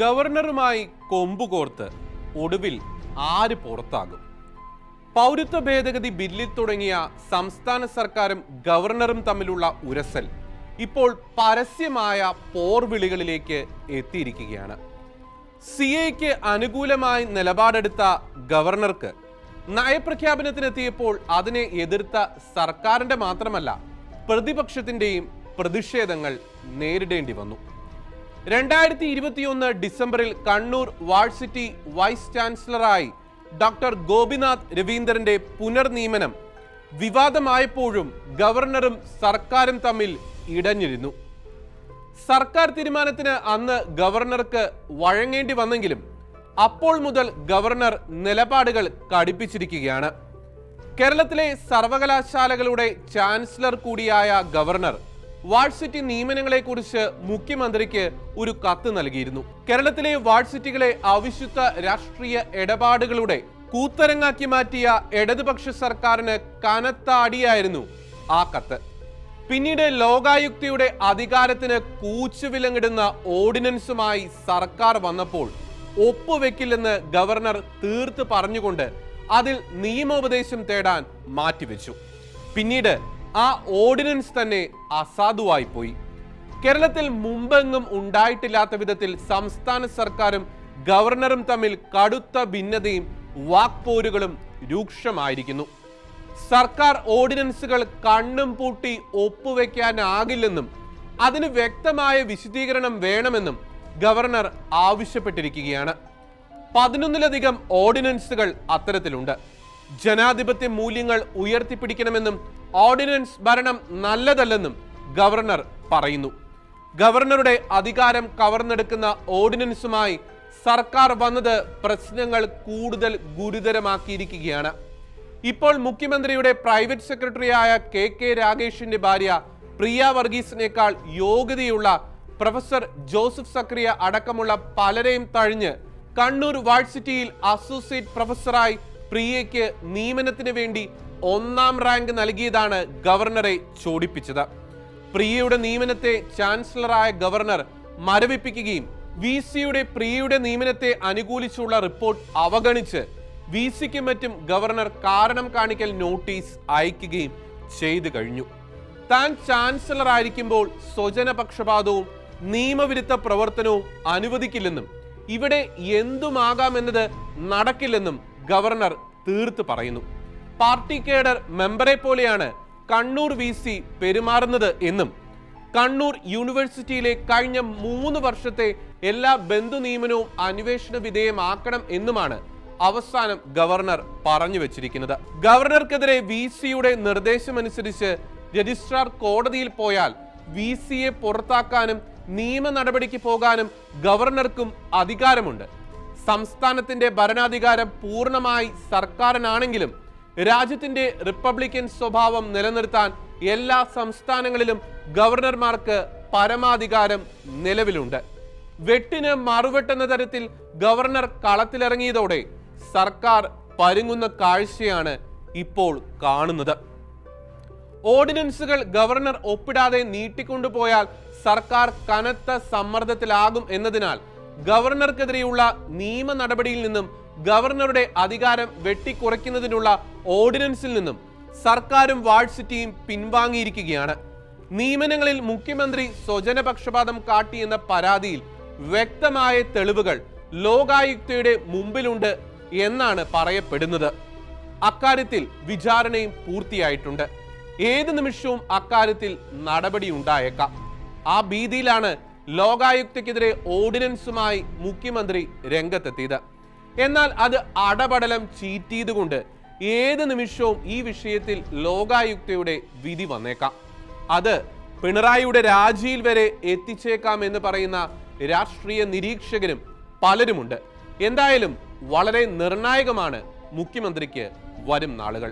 ഗവർണറുമായി കൊമ്പുകോർത്ത് ഒടുവിൽ ആര് പുറത്താകും? പൗരത്വ ഭേദഗതി ബില്ലിൽ തുടങ്ങിയ സംസ്ഥാന സർക്കാരും ഗവർണറും തമ്മിലുള്ള ഉരസൽ ഇപ്പോൾ പരസ്യമായ പോർവിളികളിലേക്ക് എത്തിയിരിക്കുകയാണ്. സി എക്ക് അനുകൂലമായി നിലപാടെടുത്ത ഗവർണർക്ക് നയപ്രഖ്യാപനത്തിനെത്തിയപ്പോൾ അതിനെ എതിർത്ത സർക്കാരിന്റെ മാത്രമല്ല പ്രതിപക്ഷത്തിന്റെയും പ്രതിഷേധങ്ങൾ നേരിടേണ്ടി വന്നു. രണ്ടായിരത്തി ഇരുപത്തിയൊന്ന് ഡിസംബറിൽ കണ്ണൂർ വാഴ്സിറ്റി വൈസ് ചാൻസലറായി ഡോക്ടർ ഗോപിനാഥ് രവീന്ദ്രന്റെ പുനർനിയമനം. വിവാദമായപ്പോഴും ഗവർണറും സർക്കാരും തമ്മിൽ ഇടഞ്ഞിരുന്നു. സർക്കാർ തീരുമാനത്തിന് അന്ന് ഗവർണർക്ക് വഴങ്ങേണ്ടി വന്നെങ്കിലും അപ്പോൾ മുതൽ ഗവർണർ നിലപാടുകൾ കടുപ്പിച്ചിരിക്കുകയാണ്. കേരളത്തിലെ സർവകലാശാലകളുടെ ചാൻസലർ കൂടിയായ ഗവർണർ വാഴ്സിറ്റി നിയമനങ്ങളെക്കുറിച്ച് മുഖ്യമന്ത്രിക്ക് ഒരു കത്ത് നൽകിയിരുന്നു. കേരളത്തിലെ വാഴ്സിറ്റികളെ അവിശുദ്ധ രാഷ്ട്രീയ ഇടപാടുകളുടെ കൂത്തരങ്ങാക്കി മാറ്റിയ ഇടതുപക്ഷ സർക്കാരിന് കനത്ത അടിയായിരുന്നു ആ കത്ത്. പിന്നീട് ലോകായുക്തയുടെ അധികാരത്തിന് കൂച്ചുവിലങ്ങിടുന്ന ഓർഡിനൻസുമായി സർക്കാർ വന്നപ്പോൾ ഒപ്പുവെക്കില്ലെന്ന് ഗവർണർ തീർത്ത് പറഞ്ഞുകൊണ്ട് അതിൽ നിയമോപദേശം തേടാൻ മാറ്റിവെച്ചു. പിന്നീട് ആ ഓർഡിനൻസ് തന്നെ അസാധുവായി പോയി. കേരളത്തിൽ മുമ്പെങ്ങും ഉണ്ടായിട്ടില്ലാത്ത വിധത്തിൽ സംസ്ഥാന സർക്കാരും ഗവർണറും തമ്മിൽ കടുത്ത ഭിന്നതയും വാക്പോരുകളും രൂക്ഷമായിരിക്കുന്നു. സർക്കാർ ഓർഡിനൻസുകൾ കണ്ണും പൂട്ടി ഒപ്പുവെക്കാനാകില്ലെന്നും അതിന് വ്യക്തമായ വിശദീകരണം വേണമെന്നും ഗവർണർ ആവശ്യപ്പെട്ടിരിക്കുകയാണ്. പതിനൊന്നിലധികം ഓർഡിനൻസുകൾ അത്തരത്തിലുണ്ട്. ജനാധിപത്യ മൂല്യങ്ങൾ ഉയർത്തിപ്പിടിക്കണമെന്നും ഓർഡിനൻസ് ഭരണം നല്ലതല്ലെന്നും ഗവർണർ പറയുന്നു. ഗവർണറുടെ അധികാരം കവർന്നെടുക്കുന്ന ഓർഡിനൻസുമായി സർക്കാർ വന്നത് പ്രശ്നങ്ങൾ കൂടുതൽ ഗുരുതരമാക്കിയിരിക്കുകയാണ്. ഇപ്പോൾ മുഖ്യമന്ത്രിയുടെ പ്രൈവറ്റ് സെക്രട്ടറിയായ കെ കെ രാഗേഷിന്റെ ഭാര്യ പ്രിയ വർഗീസിനേക്കാൾ യോഗ്യതയുള്ള പ്രൊഫസർ ജോസഫ് സക്രിയ അടക്കമുള്ള പലരെയും തഴിഞ്ഞ് കണ്ണൂർ വാഴ്സിറ്റിയിൽ അസോസിയേറ്റ് പ്രൊഫസറായി പ്രിയയ്ക്ക് നിയമനത്തിന് വേണ്ടി ഒന്നാം റാങ്ക് നൽകിയതാണ് ഗവർണറെ ചോടിപ്പിച്ചത്. പ്രിയയുടെ നിയമനത്തെ ചാൻസലറായ ഗവർണർ മരവിപ്പിക്കുകയും വി സിയുടെ പ്രിയയുടെ നിയമനത്തെ അനുകൂലിച്ചുള്ള റിപ്പോർട്ട് അവഗണിച്ച് വി സിക്കും മറ്റും ഗവർണർ കാരണം കാണിക്കൽ നോട്ടീസ് അയക്കുകയും ചെയ്തു കഴിഞ്ഞു. താൻ ചാൻസലർ ആയിരിക്കുമ്പോൾ സ്വജനപക്ഷപാതവും നിയമവിരുദ്ധ പ്രവർത്തനവും അനുവദിക്കില്ലെന്നും ഇവിടെ എന്തുമാകാമെന്നത് നടക്കില്ലെന്നും ഗവർണർ തീർത്ത് പറയുന്നു. പാർട്ടി കേഡർ മെമ്പറെ പോലെയാണ് കണ്ണൂർ വി സി പെരുമാറുന്നത് എന്നും കണ്ണൂർ യൂണിവേഴ്സിറ്റിയിലെ കഴിഞ്ഞ മൂന്ന് വർഷത്തെ എല്ലാ ബന്ധു നിയമനവും അന്വേഷണ വിധേയമാക്കണം എന്നുമാണ് അവസാനം ഗവർണർ പറഞ്ഞു വെച്ചിരിക്കുന്നത്. ഗവർണർക്കെതിരെ വി സിയുടെ നിർദ്ദേശമനുസരിച്ച് രജിസ്ട്രാർ കോടതിയിൽ പോയാൽ വി സിയെ പുറത്താക്കാനും നിയമ നടപടിക്ക് പോകാനും ഗവർണർക്കും അധികാരമുണ്ട്. സംസ്ഥാനത്തിന്റെ ഭരണാധികാരം പൂർണമായി സർക്കാരിനാണെങ്കിലും രാജ്യത്തിന്റെ റിപ്പബ്ലിക്കൻ സ്വഭാവം നിലനിർത്താൻ എല്ലാ സംസ്ഥാനങ്ങളിലും ഗവർണർമാർക്ക് പരമാധികാരം നിലവിലുണ്ട്. വെട്ടിന് മറുവെട്ടെന്ന തരത്തിൽ ഗവർണർ കളത്തിലിറങ്ങിയതോടെ സർക്കാർ പരുങ്ങുന്ന കാഴ്ചയാണ് ഇപ്പോൾ കാണുന്നത്. ഓർഡിനൻസുകൾ ഗവർണർ ഒപ്പിടാതെ നീട്ടിക്കൊണ്ടുപോയാൽ സർക്കാർ കനത്ത സമ്മർദ്ദത്തിലാകും എന്നതിനാൽ ഗവർണർക്കെതിരെയുള്ള നിയമ നടപടിയിൽ നിന്നും ഗവർണറുടെ അധികാരം വെട്ടിക്കുറയ്ക്കുന്നതിനുള്ള ഓർഡിനൻസിൽ നിന്നും സർക്കാരും വാഴ്സിറ്റിയും പിൻവാങ്ങിയിരിക്കുകയാണ്. നിയമനങ്ങളിൽ മുഖ്യമന്ത്രി സ്വജനപക്ഷപാതം കാട്ടിയെന്ന പരാതിയിൽ വ്യക്തമായ തെളിവുകൾ ലോകായുക്തയുടെ മുമ്പിലുണ്ട് എന്നാണ് പറയപ്പെടുന്നത്. അക്കാര്യത്തിൽ വിചാരണയും പൂർത്തിയായിട്ടുണ്ട്. ഏത് നിമിഷവും അക്കാര്യത്തിൽ നടപടി ഉണ്ടായേക്കാം. ആ ഭീതിയിലാണ് ലോകായുക്തയ്ക്കെതിരെ ഓർഡിനൻസുമായി മുഖ്യമന്ത്രി രംഗത്തെത്തിയത്. എന്നാൽ അത് അടപടലം ചീറ്റിയതുകൊണ്ട് ഏത് നിമിഷവും ഈ വിഷയത്തിൽ ലോകായുക്തയുടെ വിധി വന്നേക്കാം. അത് പിണറായിയുടെ രാജിയിൽ വരെ എത്തിച്ചേക്കാം എന്ന് പറയുന്ന രാഷ്ട്രീയ നിരീക്ഷകരും പലരുമുണ്ട്. എന്തായാലും വളരെ നിർണായകമാണ് മുഖ്യമന്ത്രിക്ക് വരും നാളുകൾ.